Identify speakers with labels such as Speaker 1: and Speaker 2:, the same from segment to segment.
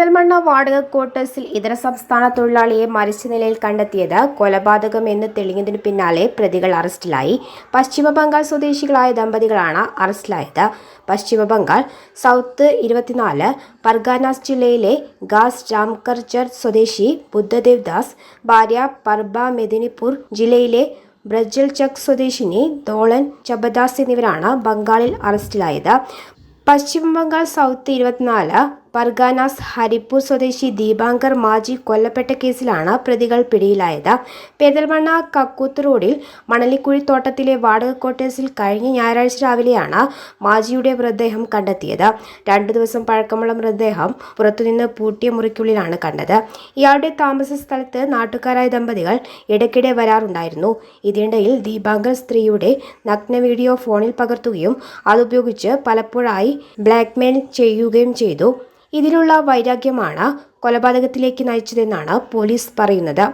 Speaker 1: പെരിന്തൽമണ്ണ വാടക ക്വാർട്ടേഴ്സിൽ ഇതര സംസ്ഥാന തൊഴിലാളിയെ മരിച്ച നിലയിൽ കണ്ടെത്തിയത് കൊലപാതകം എന്ന് തെളിഞ്ഞതിന് പിന്നാലെ പ്രതികൾ അറസ്റ്റിലായി. പശ്ചിമബംഗാൾ സ്വദേശികളായ ദമ്പതികളാണ് അറസ്റ്റിലായത്. പശ്ചിമബംഗാൾ സൗത്ത് ഇരുപത്തിനാല് പർഗാനാസ് ജില്ലയിലെ ഗാസ് ജാംകർജർ സ്വദേശി ബുദ്ധദേവ് ദാസ് ഭാര്യ പർബ മെദിനിപൂർ ജില്ലയിലെ ബ്രജൽ ചക് സ്വദേശിനി ദോളൻ ചബദാസ് എന്നിവരാണ് ബംഗാളിൽ അറസ്റ്റിലായത്. പശ്ചിമ ബംഗാൾ സൗത്ത് ഇരുപത്തിനാല് പർഗാനാസ് ഹരിപ്പൂർ സ്വദേശി ദീപാങ്കർ മാജി കൊല്ലപ്പെട്ട കേസിലാണ് പ്രതികൾ പിടിയിലായത്. പെരിന്തൽമണ്ണ കക്കൂത്ത് റോഡിൽ മണലിക്കുഴി തോട്ടത്തിലെ വാടക ക്വാർട്ടേഴ്സിൽ കഴിഞ്ഞ ഞായറാഴ്ച രാവിലെയാണ് മാജിയുടെ മൃതദേഹം കണ്ടെത്തിയത്. രണ്ടു ദിവസം പഴക്കമുള്ള മൃതദേഹം പുറത്തുനിന്ന് പൂട്ടിയ മുറിക്കുള്ളിലാണ് കണ്ടത്. ഇയാളുടെ താമസ സ്ഥലത്ത് നാട്ടുകാരായ ദമ്പതികൾ ഇടയ്ക്കിടെ വരാറുണ്ടായിരുന്നു. ഇതിനിടയിൽ ദീപാങ്കർ സ്ത്രീയുടെ നഗ്ന വീഡിയോ ഫോണിൽ പകർത്തുകയും അതുപയോഗിച്ച് പലപ്പോഴായി ബ്ലാക്ക്മെയിൽ ചെയ്യുകയും ചെയ്തു. ഇതിലുള്ള വൈരാഗ്യമാണ് കൊലപാതകത്തിലേക്ക് നയിച്ചതെന്നാണ് പോലീസ് പറയുന്നത്.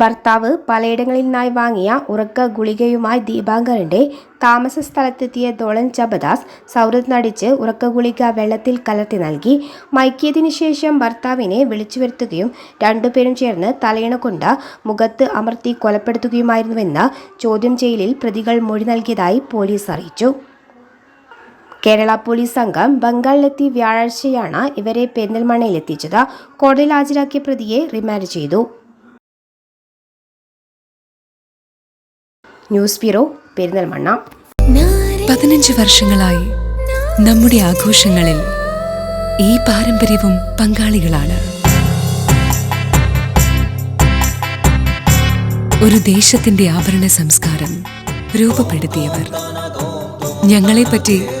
Speaker 1: ഭർത്താവ് പലയിടങ്ങളിൽ നിന്നായി വാങ്ങിയ ഉറക്ക ഗുളികയുമായി ദീപാങ്കറിന്റെ താമസ സ്ഥലത്തെത്തിയ ദോളൻ ചബദാസ് സൗഹൃദം നടിച്ച് ഉറക്ക ഗുളിക വെള്ളത്തിൽ കലർത്തി നൽകി. മയക്കിയതിനു ശേഷം ഭർത്താവിനെ വിളിച്ചു വരുത്തുകയും രണ്ടുപേരും ചേർന്ന് തലയിണ കൊണ്ട് മുഖത്ത് അമർത്തി കൊലപ്പെടുത്തുകയുമായിരുന്നുവെന്ന് ചോദ്യം ചെയ്യലിൽ പ്രതികൾ മൊഴി നൽകിയതായി പോലീസ് അറിയിച്ചു. കേരള പോലീസ് സംഘം ബംഗാളിലെത്തി വ്യാഴാഴ്ചയാണ് ഇവരെ പെരിന്തൽമണ്ണയിലെത്തിച്ചത്. കോടതിയിൽ ഹാജരാക്കിയ പ്രതിയെ റിമാൻഡ് ചെയ്തു. News bureau Perinthalmanna.
Speaker 2: പതിനഞ്ച് വർഷങ്ങളായി നമ്മുടെ ആഘോഷങ്ങളിൽ ഈ പാരമ്പര്യവും പങ്കാളികളാണ്. ഒരു ദേശത്തിന്റെ ആഭരണ സംസ്കാരം രൂപപ്പെടുത്തിയവർ. ഞങ്ങളെപ്പറ്റി